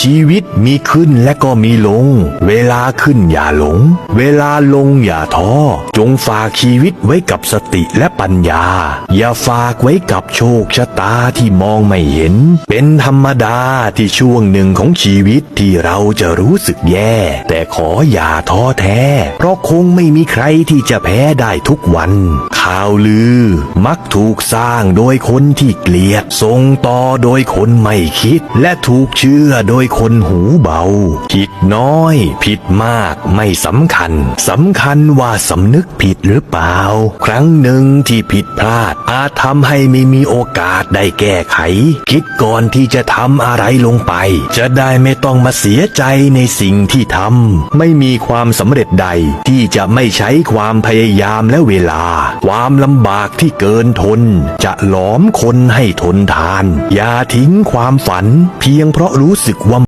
ชีวิตมีขึ้นและก็มีลง เวลาขึ้นอย่าหลง เวลาลงอย่าท้อ จงฝากชีวิตไว้กับสติและปัญญา อย่าฝากไว้กับโชคชะตาที่มองไม่เห็น เป็นธรรมดาที่ช่วงหนึ่งของชีวิตที่เราจะรู้สึกแย่ แต่ขออย่าท้อแท้ เพราะคงไม่มีใครที่จะแพ้ได้ทุกวัน ข่าวลือ มักถูกสร้างโดยคนที่เกลียดส่งต่อโดยคนไม่คิด และถูกเชื่อโดยคนหูเบาคิดน้อย ผิดมากไม่สำคัญสำคัญว่าสำนึกผิดหรือเปล่า ครั้งหนึ่งที่ผิดพลาด อาจทำให้ไม่มีโอกาสได้แก้ไข คิดก่อนที่จะทำอะไรลงไป จะได้ไม่ต้องมาเสียใจในสิ่งที่ทำไม่มีความสำเร็จใดที่จะไม่ใช้ความพยายามและเวลา ความลำบากที่เกินทน จะหลอมคนให้ทนทาน อย่าทิ้งความฝัน เพียงเพราะรู้สึกว่า